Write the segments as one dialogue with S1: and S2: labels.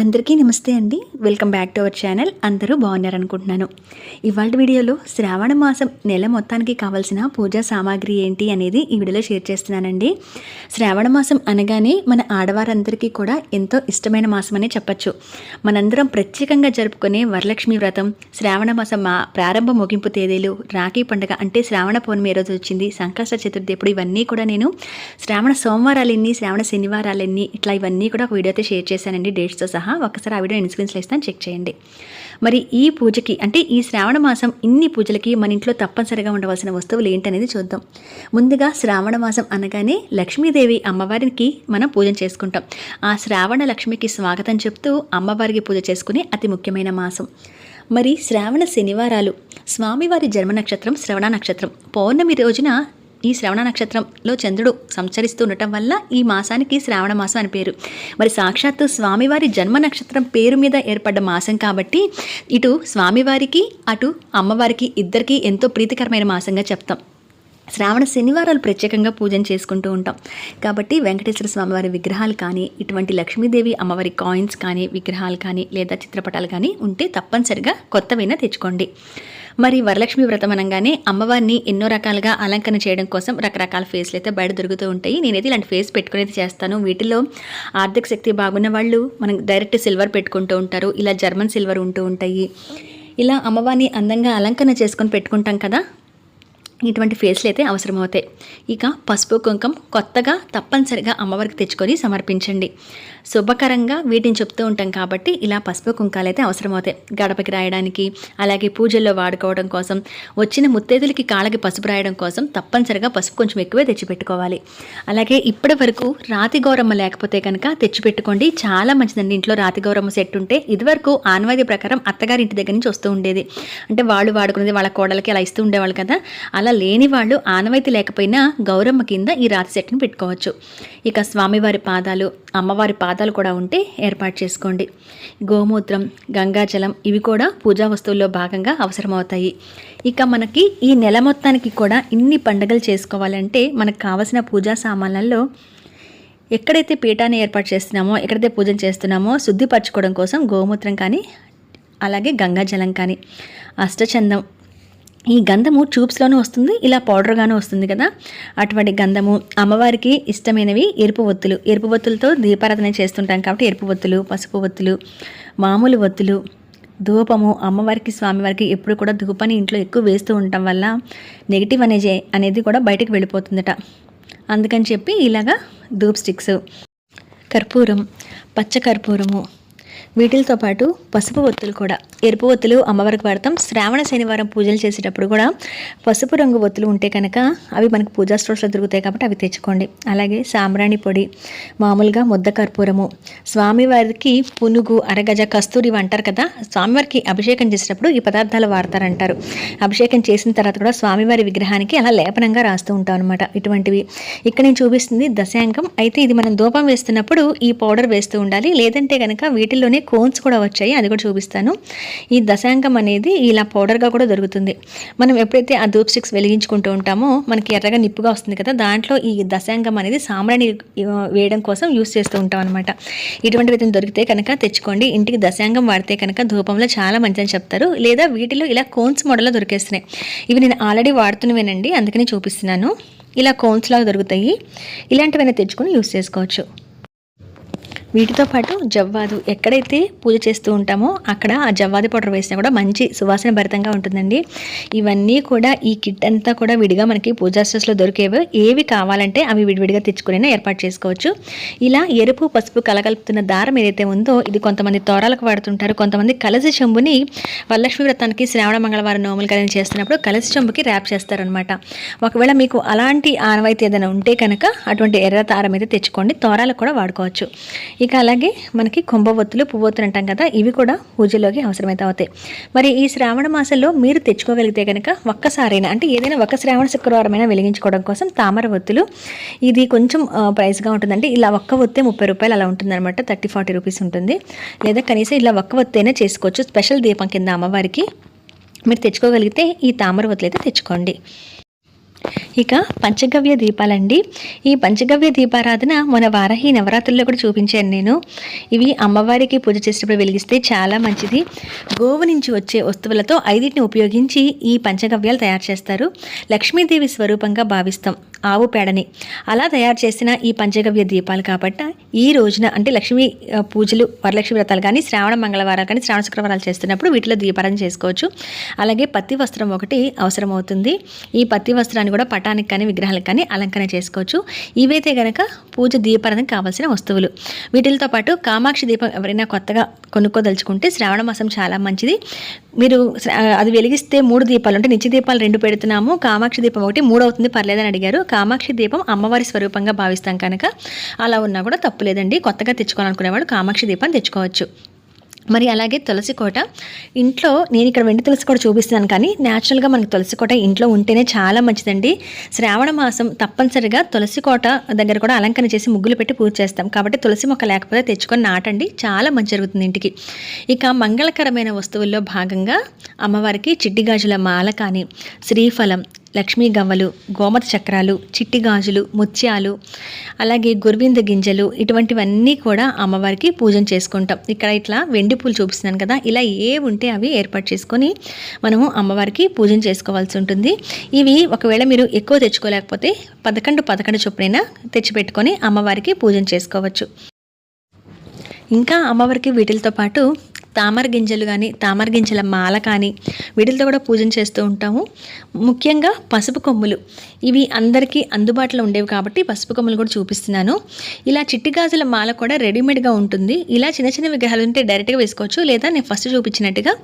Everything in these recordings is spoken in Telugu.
S1: అందరికీ నమస్తే అండి. Welcome back to our channel. అందరూ బాగున్నారనుకుంటున్నాను. ఇవాళ వీడియోలో శ్రావణ మాసం నెల మొత్తానికి కావాల్సిన పూజా సామాగ్రి ఏంటి అనేది ఈ వీడియోలో షేర్ చేస్తున్నానండి. శ్రావణ మాసం అనగానే మన ఆడవారందరికీ కూడా ఎంతో ఇష్టమైన మాసం అనే చెప్పచ్చు. మనందరం ప్రత్యేకంగా జరుపుకునే వరలక్ష్మి వ్రతం శ్రావణ మాసం మా ప్రారంభ ముగింపు తేదీలు రాఖీ పండుగ అంటే శ్రావణ పౌర్ణమి ఏ రోజు వచ్చింది సంకష్ట చతుర్థి ఎప్పుడు ఇవన్నీ కూడా నేను శ్రావణ సోమవారాలు ఎన్ని శ్రావణ శనివారాలు ఎన్ని ఇట్లా ఇవన్నీ కూడా ఒక వీడియో అయితే షేర్ చేశానండి డేట్స్తో సహా. ఒకసారి ఆ వీడియో ఇన్స్క్రీన్స్లో ఇస్తాను చెక్ చేయండి. మరి ఈ పూజకి అంటే ఈ శ్రావణ మాసం ఇన్ని పూజలకి మన ఇంట్లో తప్పనిసరిగా ఉండవలసిన వస్తువులు ఏంటనేది చూద్దాం. ముందుగా శ్రావణ మాసం అనగానే లక్ష్మీదేవి అమ్మవారికి మనం పూజ చేసుకుంటాం. ఆ శ్రావణ లక్ష్మికి స్వాగతం చెప్తూ అమ్మవారికి పూజ చేసుకునే అతి ముఖ్యమైన మాసం. మరి శ్రావణ శనివారాలు స్వామివారి జన్మ నక్షత్రం శ్రవణ నక్షత్రం. పౌర్ణమి రోజున ఈ శ్రవణ నక్షత్రంలో చంద్రుడు సంచరిస్తూ ఉండటం వల్ల ఈ మాసానికి శ్రావణ మాసం అని పేరు. మరి సాక్షాత్తు స్వామివారి జన్మ నక్షత్రం పేరు మీద ఏర్పడ్డ మాసం కాబట్టి ఇటు స్వామివారికి అటు అమ్మవారికి ఇద్దరికీ ఎంతో ప్రీతికరమైన మాసంగా చెప్తాం. శ్రావణ శనివారాలు ప్రత్యేకంగా పూజన చేసుకుంటూ ఉంటాం. కాబట్టి వెంకటేశ్వర స్వామివారి విగ్రహాలు కానీ ఇటువంటి లక్ష్మీదేవి అమ్మవారి కాయిన్స్ కానీ విగ్రహాలు కానీ లేదా చిత్రపటాలు కానీ ఉంటే తప్పనిసరిగా కొత్తవైనా తెచ్చుకోండి. మరి వరలక్ష్మి వ్రతం అనగానే అమ్మవారిని ఎన్నో రకాలుగా అలంకరణ చేయడం కోసం రకరకాల ఫేస్లు అయితే బయట దొరుకుతూ ఉంటాయి. నేనైతే ఇలాంటి ఫేస్ పెట్టుకుని అయితే చేస్తాను. వీటిలో ఆర్థిక శక్తి బాగున్న వాళ్ళు మనం డైరెక్ట్ సిల్వర్ పెట్టుకుంటూ ఉంటారు. ఇలా జర్మన్ సిల్వర్ ఉంటూ ఉంటాయి. ఇలా అమ్మవారిని అందంగా అలంకరణ చేసుకొని పెట్టుకుంటాం కదా ఇటువంటి ఫేస్లు అయితే అవసరమవుతాయి. ఇక పసుపు కుంకం కొత్తగా తప్పనిసరిగా అమ్మవారికి తెచ్చుకొని సమర్పించండి. శుభకరంగా వీటిని చెప్తూ ఉంటాం కాబట్టి ఇలా పసుపు కుంకాలు అయితే అవసరమవుతాయి. గడపకి రాయడానికి అలాగే పూజల్లో వాడుకోవడం కోసం వచ్చిన ముత్తేదులకి కాళ్ళకి పసుపు రాయడం కోసం తప్పనిసరిగా పసుపు కొంచెం ఎక్కువే తెచ్చిపెట్టుకోవాలి. అలాగే ఇప్పటి వరకు రాతి గౌరమ్మ లేకపోతే కనుక తెచ్చిపెట్టుకోండి. చాలా మంచిదండి. ఇంట్లో రాతి గౌరమ్మ సెట్ ఉంటే ఇదివరకు ఆనవాయితీ ప్రకారం అత్తగారి ఇంటి దగ్గర నుంచి వస్తూ ఉండేది. అంటే వాళ్ళు వాడుకునేది వాళ్ళ కోడలకి అలా ఇస్తూ ఉండేవాళ్ళు కదా. అలా లేని వాళ్ళు ఆనవాయితీ లేకపోయినా గౌరమ్మ కింద ఈ రాతి సెట్ని పెట్టుకోవచ్చు. ఇక స్వామివారి పాదాలు అమ్మవారి పాదాలు కూడా ఉంటే ఏర్పాటు చేసుకోండి. గోమూత్రం గంగాజలం ఇవి కూడా పూజా వస్తువుల్లో భాగంగా అవసరమవుతాయి. ఇక మనకి ఈ నెల మొత్తానికి కూడా ఇన్ని పండుగలు చేసుకోవాలంటే మనకు కావలసిన పూజా సామాన్లలో ఎక్కడైతే పీఠాన్ని ఏర్పాటు చేస్తున్నామో ఎక్కడైతే పూజ చేస్తున్నామో శుద్ధిపరచుకోవడం కోసం గోమూత్రం కానీ అలాగే గంగాజలం కానీ అష్టచందం ఈ గంధము ట్యూబ్స్లోనూ వస్తుంది ఇలా పౌడర్గాను వస్తుంది కదా. అటువంటి గంధము అమ్మవారికి ఇష్టమైనవి ఎరుపు ఒత్తులు. ఎరుపు ఒత్తులతో దీపారాధన చేస్తుంటాం కాబట్టి ఎరుపు ఒత్తులు పసుపు ఒత్తులు మామూలు ఒత్తులు ధూపము అమ్మవారికి స్వామివారికి ఎప్పుడు కూడా ధూపాన్ని ఇంట్లో ఎక్కువ వేస్తూ ఉండటం వల్ల నెగిటివ్ అనేది అనేది కూడా బయటకు వెళ్ళిపోతుందట. అందుకని చెప్పి ఇలాగా ధూప్ స్టిక్స్ కర్పూరం పచ్చ కర్పూరము వీటితో పాటు పసుపు ఒత్తులు కూడా. ఎరుపు ఒత్తులు అమ్మవారికి వాడతాం. శ్రావణ శనివారం పూజలు చేసేటప్పుడు కూడా పసుపు రంగు ఒత్తులు ఉంటే కనుక అవి మనకు పూజా స్టోర్స్లో దొరుకుతాయి కాబట్టి అవి తెచ్చుకోండి. అలాగే సాంబ్రాణి పొడి మామూలుగా ముద్ద కర్పూరము. స్వామివారికి పునుగు అరగజ కస్తూరి అంటారు కదా స్వామివారికి అభిషేకం చేసేటప్పుడు ఈ పదార్థాలు వాడతారంటారు. అభిషేకం చేసిన తర్వాత కూడా స్వామివారి విగ్రహానికి అలా లేపనంగా రాస్తూ ఉంటాం అనమాట ఇటువంటివి. ఇక్కడ నేను చూపిస్తుంది దశాంకం అయితే ఇది మనం ధూపం వేస్తున్నప్పుడు ఈ పౌడర్ వేస్తూ ఉండాలి. లేదంటే కనుక వీటిల్లోనే కోన్స్ కూడా వచ్చాయి అది కూడా చూపిస్తాను. ఈ దశాంకం అనేది ఇలా పౌడర్గా కూడా దొరుకుతుంది. మనం ఎప్పుడైతే ఆ ధూప్ స్టిక్స్ వెలిగించుకుంటూ ఉంటామో మనకి ఎర్రగా నిప్పుగా వస్తుంది కదా దాంట్లో ఈ దశాంగం అనేది సాంబ్రాణి వేయడం కోసం యూస్ చేస్తూ ఉంటాం అనమాట ఇటువంటి విధంగా దొరికితే కనుక తెచ్చుకోండి. ఇంటికి దశాంగం వాడితే కనుక ధూపంలో చాలా మంచిదని చెప్తారు. లేదా వీటిలో ఇలా కోన్స్ మోడల్లో దొరికేస్తున్నాయి. ఇవి నేను ఆల్రెడీ వాడుతున్నవేనండి అందుకని చూపిస్తున్నాను. ఇలా కోన్స్ లాగా దొరుకుతాయి. ఇలాంటివైనా తెచ్చుకొని యూస్ చేసుకోవచ్చు. వీటితో పాటు జవ్వాదు ఎక్కడైతే పూజ చేస్తూ ఉంటామో అక్కడ ఆ జవ్వాది పౌడర్ వేసినా కూడా మంచి సువాసన భరితంగా ఉంటుందండి. ఇవన్నీ కూడా ఈ కిట్ అంతా కూడా విడిగా మనకి పూజా స్టోర్స్లో దొరికేవి. ఏవి కావాలంటే అవి విడివిడిగా తెచ్చుకునే ఏర్పాటు చేసుకోవచ్చు. ఇలా ఎరుపు పసుపు కలగలుపుతున్న దారం ఏదైతే ఉందో ఇది కొంతమంది తోరాలకు వాడుతుంటారు. కొంతమంది కలసి చెంబుని వరలక్ష్మి వ్రతానికి శ్రావణ మంగళవారం నోములు కలిసి చేస్తున్నప్పుడు కలసి చెంబుకి ర్యాప్ చేస్తారనమాట ఒకవేళ మీకు అలాంటి ఆనవాయితీ ఏదైనా ఉంటే కనుక అటువంటి ఎర్ర తారం అయితే తెచ్చుకోండి. తోరాలకు కూడా వాడుకోవచ్చు. ఇక అలాగే మనకి కుంభవత్తులు పువ్వొత్తులు అంటాం కదా ఇవి కూడా పూజలోకి అవసరమైతే అవుతాయి. మరి ఈ శ్రావణ మాసంలో మీరు తెచ్చుకోగలిగితే కనుక ఒక్కసారైనా అంటే ఏదైనా ఒక శ్రావణ శుక్రవారమైనా వెలిగించుకోవడం కోసం తామర ఒత్తులు ఇది కొంచెం ప్రైస్గా ఉంటుందంటే ఇలా ఒక్క ఒత్తే ముప్పై రూపాయలు అలా ఉంటుందన్నమాట థర్టీ ఫార్టీ రూపీస్ ఉంటుంది. లేదా కనీసం ఇలా ఒక్క ఒత్తైనా చేసుకోవచ్చు. స్పెషల్ దీపం కింద అమ్మవారికి మీరు తెచ్చుకోగలిగితే ఈ తామర ఒత్తులు అయితే తెచ్చుకోండి. ఇక పంచగవ్య దీపాలండి. ఈ పంచగవ్య దీపారాధన మన వారాహి నవరాత్రుల్లో కూడా చూపించాను నేను. ఇవి అమ్మవారికి పూజ చేసేటప్పుడు వెలిగిస్తే చాలా మంచిది. గోవు నుంచి వచ్చే వస్తువులతో ఐదింటిని ఉపయోగించి ఈ పంచగవ్యాలు తయారు చేస్తారు. లక్ష్మీదేవి స్వరూపంగా భావిస్తాం. ఆవు పేడని. అలా తయారు చేసిన ఈ పంచగవ్య దీపాలు కాబట్టి ఈ రోజున అంటే లక్ష్మీ పూజలు వరలక్ష్మి వ్రతాలు కానీ శ్రావణ మంగళవారాలు కానీ శ్రావణ శుక్రవారాలు చేస్తున్నప్పుడు వీటిలో దీపారాధన చేసుకోవచ్చు. అలాగే పత్తి వస్త్రం ఒకటి అవసరం అవుతుంది ఈ పత్తి వస్త్రాన్ని కూడా పటానికి కానీ విగ్రహాలకు కానీ అలంకరణ చేసుకోవచ్చు. ఇవైతే గనక పూజ దీపారాధనకు కావాల్సిన వస్తువులు. వీటితో పాటు కామాక్షి దీపం ఎవరైనా కొత్తగా కొనుక్కోదలుచుకుంటే శ్రావణ మాసం చాలా మంచిది. మీరు అది వెలిగిస్తే మూడు దీపాలు అంటే నిత్య దీపాలు రెండు పెడుతున్నాము కామాక్షి దీపం ఒకటి మూడు అవుతుంది పర్లేదని అడిగారు. కామాక్షి దీపం అమ్మవారి స్వరూపంగా భావిస్తాం కనుక అలా ఉన్నా కూడా తప్పు లేదండి. కొత్తగా తెచ్చుకోవాలనుకునేవాడు కామాక్షి దీపం తెచ్చుకోవచ్చు. మరి అలాగే తులసి కోట. ఇంట్లో నేను ఇక్కడ వెండి తులసి కోట చూపిస్తున్నాను కానీ న్యాచురల్గా మనకి తులసి కోట ఇంట్లో ఉంటేనే చాలా మంచిదండి. శ్రావణ మాసం తప్పనిసరిగా తులసి కోట దగ్గర కూడా అలంకరణ చేసి ముగ్గులు పెట్టి పూజ చేస్తాం. కాబట్టి తులసి మొక్క లేకపోతే తెచ్చుకొని నాటండి. చాలా మంచి జరుగుతుంది ఇంటికి. ఇక మంగళకరమైన వస్తువుల్లో భాగంగా అమ్మవారికి చిట్టి గాజుల మాల కానీ శ్రీఫలం లక్ష్మీ గవ్వలు గోమత చక్రాలు చిట్టి గాజులు ముత్యాలు అలాగే గుర్వింద గింజలు ఇటువంటివన్నీ కూడా అమ్మవారికి పూజన చేసుకుంటాం. ఇక్కడ ఇట్లా వెండి పూలు చూపిస్తున్నాను కదా ఇలా ఏ ఉంటే అవి ఏర్పాటు చేసుకొని మనము అమ్మవారికి పూజన చేసుకోవాల్సి ఉంటుంది. ఇవి ఒకవేళ మీరు ఎక్కువ తెచ్చుకోలేకపోతే పదకొండు పదకొండు చొప్పునైనా తెచ్చిపెట్టుకొని అమ్మవారికి పూజన చేసుకోవచ్చు. ఇంకా అమ్మవారికి వీటితో పాటు తామర గింజలు కానీ తామర గింజల మాల కానీ వీటితో కూడా పూజ చేస్తూ ఉంటాము. ముఖ్యంగా పసుపు కొమ్ములు. ఇవి అందరికీ అందుబాటులో ఉండేవి కాబట్టి పసుపు కొమ్ములు కూడా చూపిస్తున్నాను. ఇలా చిట్టి గాజుల మాల కూడా రెడీమేడ్గా ఉంటుంది. ఇలా చిన్న చిన్న విగ్రహాలు ఉంటే డైరెక్ట్గా వేసుకోవచ్చు. లేదా నేను ఫస్ట్ చూపించినట్టుగా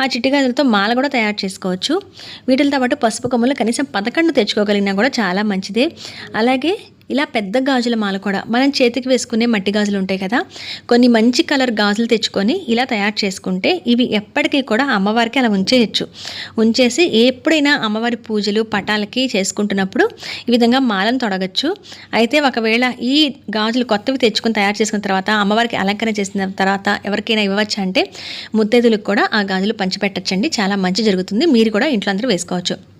S1: ఆ చిట్టి గాజులతో మాల కూడా తయారు చేసుకోవచ్చు. వీటితో పాటు పసుపు కొమ్ములు కనీసం పదకొండు తెచ్చుకోగలిగినా కూడా చాలా మంచిదే. అలాగే ఇలా పెద్ద గాజుల మాల కూడా మనం చేతికి వేసుకునే మట్టి గాజులు ఉంటాయి కదా కొన్ని మంచి కలర్ గాజులు తెచ్చుకొని ఇలా తయారు చేసుకుంటే ఇవి ఎప్పటికీ కూడా అమ్మవారికి అలా ఉంచేయచ్చు. ఉంచేసి ఎప్పుడైనా అమ్మవారి పూజలు పటాలకి చేసుకుంటున్నప్పుడు ఈ విధంగా మాలను తొడగచ్చు. అయితే ఒకవేళ ఈ గాజులు కొత్తవి తెచ్చుకొని తయారు చేసుకున్న తర్వాత అమ్మవారికి అలంకరణ చేసిన తర్వాత ఎవరికైనా ఇవ్వచ్చు అంటే ముత్తైదులకు కూడా ఆ గాజులు పంచిపెట్టచ్చండి. చాలా మంచి జరుగుతుంది. మీరు కూడా ఇంట్లో అందరూ వేసుకోవచ్చు.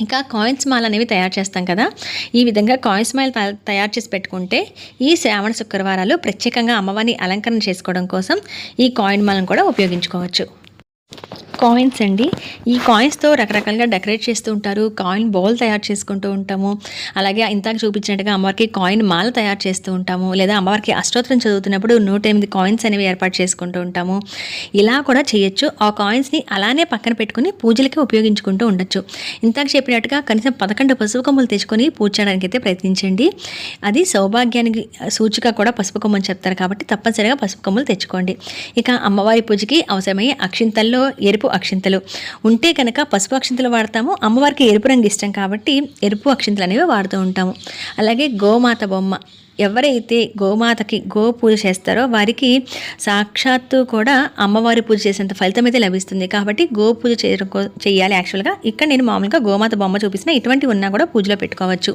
S1: ఇంకా కాయిన్స్ మాల్ అనేవి తయారు చేస్తాం కదా. ఈ విధంగా కాయిన్స్ మాల్ త- తయారు చేసి పెట్టుకుంటే ఈ శ్రావణ శుక్రవారాలు ప్రత్యేకంగా అమ్మవారిని అలంకరణ చేసుకోవడం కోసం ఈ కాయిన్ మాలను కూడా ఉపయోగించుకోవచ్చు. కాయిన్స్ అండి. ఈ కాయిన్స్తో రకరకాలుగా డెకరేట్ చేస్తూ ఉంటారు. కాయిన్ బౌల్ తయారు చేసుకుంటూ ఉంటాము. అలాగే ఇంతాక చూపించినట్టుగా అమ్మవారికి కాయిన్ మాల తయారు చేస్తూ ఉంటాము. లేదా అమ్మవారికి అష్టోత్తరం చదువుతున్నప్పుడు నూట ఎనిమిది కాయిన్స్ అనేవి ఏర్పాటు చేసుకుంటూ ఉంటాము. ఇలా కూడా చేయొచ్చు. ఆ కాయిన్స్ని అలానే పక్కన పెట్టుకుని పూజలకి ఉపయోగించుకుంటూ ఉండొచ్చు. ఇంతాక చెప్పినట్టుగా కనీసం పదకొండు పసుపు కొమ్మలు తెచ్చుకొని పూజ చేయడానికి అయితే ప్రయత్నించండి. అది సౌభాగ్యానికి సూచిక కూడా పసుపు కొమ్మని చెప్తారు కాబట్టి తప్పనిసరిగా పసుపు కొమ్మలు తెచ్చుకోండి. ఇక అమ్మవారి పూజకి అవసరమయ్యే అక్షింతల్లో ఎరుపు అక్షింతలు. ఉంటే కనుక పసుపు అక్షింతలు వాడతాము. అమ్మవారికి ఎరుపు రంగు ఇష్టం కాబట్టి ఎరుపు అక్షింతలు అనేవి వాడుతూ ఉంటాము. అలాగే గోమాత బొమ్మ. ఎవరైతే గోమాతకి గో పూజ చేస్తారో వారికి సాక్షాత్తు కూడా అమ్మవారి పూజ చేసేంత ఫలితం అయితే లభిస్తుంది. కాబట్టి గో పూజ చేయడం చేయాలి యాక్చువల్గా. ఇక్కడ నేను మామూలుగా గోమాత బొమ్మ చూపిస్తున్న. ఇటువంటివి ఉన్నా కూడా పూజలో పెట్టుకోవచ్చు.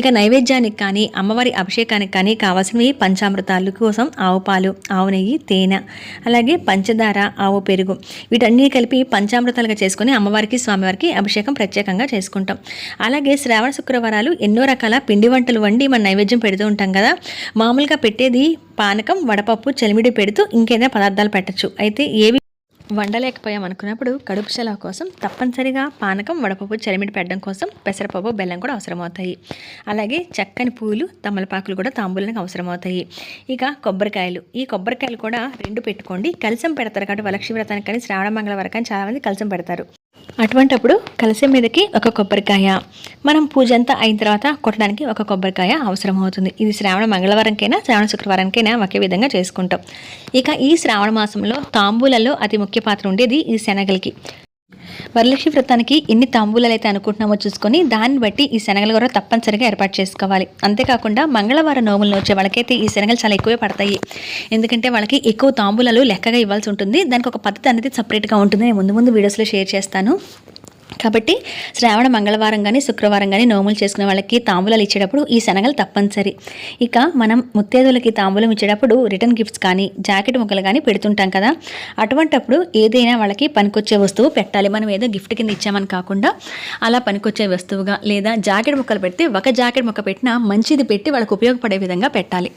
S1: ఇక నైవేద్యానికి కానీ అమ్మవారి అభిషేకానికి కానీ కావాల్సినవి పంచామృతాలు కోసం ఆవు పాలు ఆవు నెయ్యి తేనె అలాగే పంచదార ఆవు పెరుగు. వీటన్నీ కలిపి పంచామృతాలుగా చేసుకొని అమ్మవారికి స్వామివారికి అభిషేకం ప్రత్యేకంగా చేసుకుంటాం. అలాగే శ్రావణ శుక్రవారాలు ఎన్నో రకాల పిండి వంటలు వండి మన నైవేద్యం పెడుతూ ఉంటాం కదా. మామూలుగా పెట్టేది పానకం వడపప్పు చలిమిడి పెడుతూ ఇంకేదైనా పదార్థాలు పెట్టచ్చు. అయితే ఏవి వండలేకపోయాం అనుకున్నప్పుడు కడుపు సెలవు కోసం తప్పనిసరిగా పానకం వడపప్పు చలిమిడి పెట్టడం కోసం పెసరపప్పు బెల్లం కూడా అవసరమవుతాయి. అలాగే చక్కని పూలు తమలపాకులు కూడా తాంబూలానికి అవసరమవుతాయి. ఇక కొబ్బరికాయలు. ఈ కొబ్బరికాయలు కూడా రెండు పెట్టుకోండి. కలిసం పెడతారు కాబట్టి వలక్షి వ్రతానికి కానీ శ్రావణ మంగళవారం కానీ చాలామంది కలిసం పెడతారు. అటువంటప్పుడు కలిసే మీదకి ఒక కొబ్బరికాయ. మనం పూజ అంతా అయిన తర్వాత కొట్టడానికి ఒక కొబ్బరికాయ అవసరం అవుతుంది ఇది శ్రావణ మంగళవారంకైనా శ్రావణ శుక్రవారంకైనా ఒకే విధంగా చేసుకుంటాం. ఇక ఈ శ్రావణ మాసంలో తాంబూలలో అతి ముఖ్య పాత్ర ఉండేది ఈ శనగలకి. వరలక్ష్మి వ్రతానికి ఎన్ని తాంబూలాలు అయితే అనుకుంటున్నామో చూసుకొని దాన్ని బట్టి ఈ శనగలు కూడా తప్పనిసరిగా ఏర్పాటు చేసుకోవాలి. అంతేకాకుండా మంగళవారం నోములు వచ్చే వాళ్ళకైతే ఈ శనగలు చాలా ఎక్కువే పడతాయి. ఎందుకంటే వాళ్ళకి ఎక్కువ తాంబూలాలు లెక్కగా ఇవ్వాల్సి ఉంటుంది. దానికి ఒక పద్ధతి అనేది సపరేట్గా ఉంటుంది నేను ముందు ముందు వీడియోస్లో షేర్ చేస్తాను. కాబట్టి శ్రావణ మంగళవారం కానీ శుక్రవారం కానీ నోములు చేసుకునే వాళ్ళకి తాంబూలాలు ఇచ్చేటప్పుడు ఈ శనగలు తప్పనిసరి. ఇక మనం ముత్తేదులకి తాంబూలం ఇచ్చేటప్పుడు రిటర్న్ గిఫ్ట్స్ కానీ జాకెట్ ముక్కలు కానీ పెడుతుంటాం కదా. అటువంటప్పుడు ఏదైనా వాళ్ళకి పనికొచ్చే వస్తువు పెట్టాలి. మనం ఏదో గిఫ్ట్ కింద ఇచ్చామని కాకుండా అలా పనికొచ్చే వస్తువుగా లేదా జాకెట్ ముక్కలు పెడితే ఒక జాకెట్ ముక్క పెట్టినా మంచిది పెట్టి వాళ్ళకి ఉపయోగపడే విధంగా పెట్టాలి.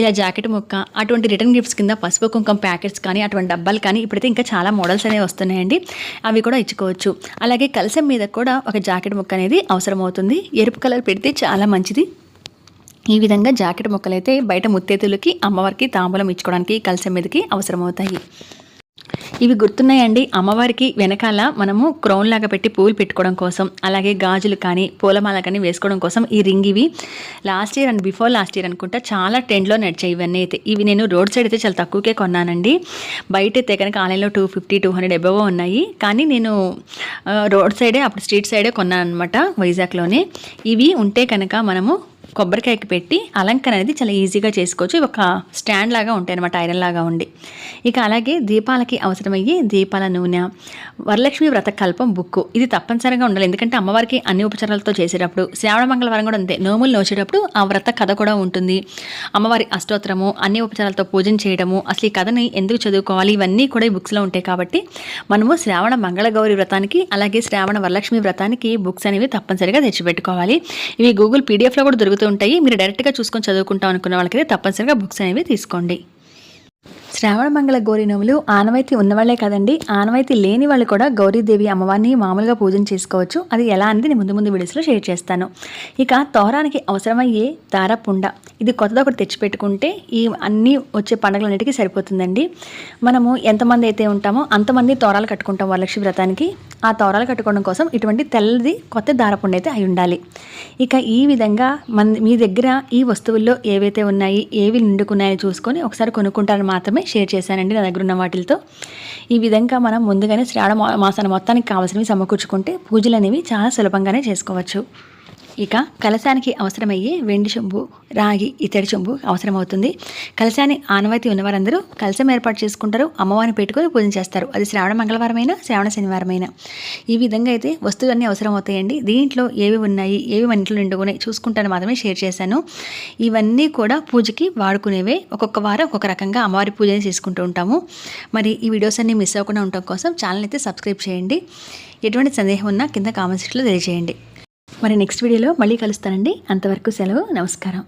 S1: ఇలా జాకెట్ ముక్క అటువంటి రిటర్న్ గిఫ్ట్స్ కింద పసుపు కుంకుమ ప్యాకెట్స్ కానీ అటువంటి డబ్బాలు కానీ ఇప్పుడైతే ఇంకా చాలా మోడల్స్ అనేవి వస్తున్నాయండి. అవి కూడా ఇచ్చుకోవచ్చు. అలాగే కలసం మీద కూడా ఒక జాకెట్ ముక్క అనేది అవసరమవుతుంది. ఎరుపు కలర్ పెడితే చాలా మంచిది. ఈ విధంగా జాకెట్ ముక్కలు అయితే బయట ముత్తేతులకి అమ్మవారికి తాంబూలం ఇచ్చుకోవడానికి కలసం మీదకి అవసరమవుతాయి. ఇవి గుర్తున్నాయండి. అమ్మవారికి వెనకాల మనము క్రౌన్ లాగా పెట్టి పూలు పెట్టుకోవడం కోసం అలాగే గాజులు కానీ పూలమాల కానీ వేసుకోవడం కోసం ఈ రింగ్ ఇవి. Last year and before last year అనుకుంటా చాలా ట్రెండ్లో నడిచాయి ఇవన్నీ అయితే. ఇవి నేను రోడ్ సైడ్ అయితే చాలా తక్కువకే కొన్నానండి. బయట అయితే కనుక ఆన్లైన్లో two fifty two hundred above ఉన్నాయి. కానీ నేను రోడ్ సైడే అప్పుడు స్ట్రీట్ సైడే కొన్నాను అనమాట వైజాగ్లోనే. ఇవి ఉంటే కనుక మనము కొబ్బరికాయకి పెట్టి అలంకరణ అనేది చాలా ఈజీగా చేసుకోవచ్చు. ఒక స్టాండ్ లాగా ఉంటాయి అనమాట ఐరన్ లాగా ఉండి. ఇక అలాగే దీపాలకి అవసరమయ్యే దీపాల నూనె వరలక్ష్మి వ్రత కల్పం బుక్ ఇది తప్పనిసరిగా ఉండాలి. ఎందుకంటే అమ్మవారికి అన్ని ఉపచారాలతో చేసేటప్పుడు శ్రావణ మంగళవారం కూడా అంతే. నోములు నోచేటప్పుడు ఆ వ్రత కథ కూడా ఉంటుంది. అమ్మవారి అష్టోత్తరము అన్ని ఉపచారాలతో పూజన చేయడము అసలు ఈ కథని ఎందుకు చదువుకోవాలి? ఇవన్నీ కూడా ఈ బుక్స్లో ఉంటాయి కాబట్టి మనము శ్రావణ మంగళగౌరి వ్రతానికి అలాగే శ్రావణ వరలక్ష్మి వ్రతానికి బుక్స్ అనేవి తప్పనిసరిగా తెచ్చిపెట్టుకోవాలి. ఇవి గూగుల్ పీడిఎఫ్లో కూడా దొరుకుతుంది ఉంటాయి. మీరు డైరెక్ట్గా చూసుకొని చదువుకుంటాం అనుకున్న వాళ్ళకైతే తప్పనిసరిగా బుక్స్ అనేవి తీసుకోండి. శ్రావణ మంగళ గౌరీ నోములు ఆనవాయితీ ఉన్నవాళ్ళే కదండి. ఆనవాయితీ లేని వాళ్ళు కూడా గౌరీదేవి అమ్మవారిని మామూలుగా పూజన చేసుకోవచ్చు. అది ఎలా అనేది నేను ముందు ముందు వీడియోస్లో షేర్ చేస్తాను. ఇక తోరానికి అవసరమయ్యే దారపుండ ఇది కొత్తది ఒకటి తెచ్చిపెట్టుకుంటే ఈ అన్నీ వచ్చే పండుగలన్నిటికీ సరిపోతుందండి. మనము ఎంతమంది అయితే ఉంటామో అంతమంది తోరాలు కట్టుకుంటాం వరలక్ష్మి వ్రతానికి. ఆ తోరాలు కట్టుకోవడం కోసం ఇటువంటి తెల్లది కొత్త దారపుండ అయితే అయి ఉండాలి. ఇక ఈ విధంగా మన మీ దగ్గర ఈ వస్తువుల్లో ఏవైతే ఉన్నాయి ఏవి నిండుకున్నాయని చూసుకొని ఒకసారి కొనుక్కుంటారని మాత్రమే షేర్ చేశానండి నా దగ్గర ఉన్న వాటితో ఈ విధంగా మనం ముందుగానే శ్రావణ మాసాన్ని మొత్తానికి కావాల్సినవి సమకూర్చుకుంటే పూజలు అనేవి చాలా సులభంగానే చేసుకోవచ్చు. ఇక కలశానికి అవసరమయ్యే వెండి చెంబు రాగి ఇతడి చెంబు అవసరమవుతుంది. కలశాన్ని ఆనవాయితీ ఉన్నవారందరూ కలశం ఏర్పాటు చేసుకుంటారు అమ్మవారిని పెట్టుకొని పూజ చేస్తారు. అది శ్రావణ మంగళవారమైన శ్రావణ శనివారమైన. ఈ విధంగా అయితే వస్తువులన్నీ అవసరం అవుతాయండి దీంట్లో ఏవి ఉన్నాయి ఏవి మన ఇంట్లో నిండుకున్నాయి చూసుకుంటాను మాత్రమే షేర్ చేశాను. ఇవన్నీ కూడా పూజకి వాడుకునేవే. ఒక్కొక్క వారం ఒక్కొక్క రకంగా అమ్మవారి పూజని చేసుకుంటూ ఉంటాము. మరి ఈ వీడియోస్ అన్ని మిస్ అవ్వకుండా ఉండటం కోసం ఛానల్ అయితే సబ్స్క్రైబ్ చేయండి. ఎటువంటి సందేహం ఉన్నా కింద కామెంట్స్లో తెలియజేయండి. మరి నెక్స్ట్ వీడియోలో మళ్ళీ కలుస్తానండి. అంతవరకు సెలవు నమస్కారం.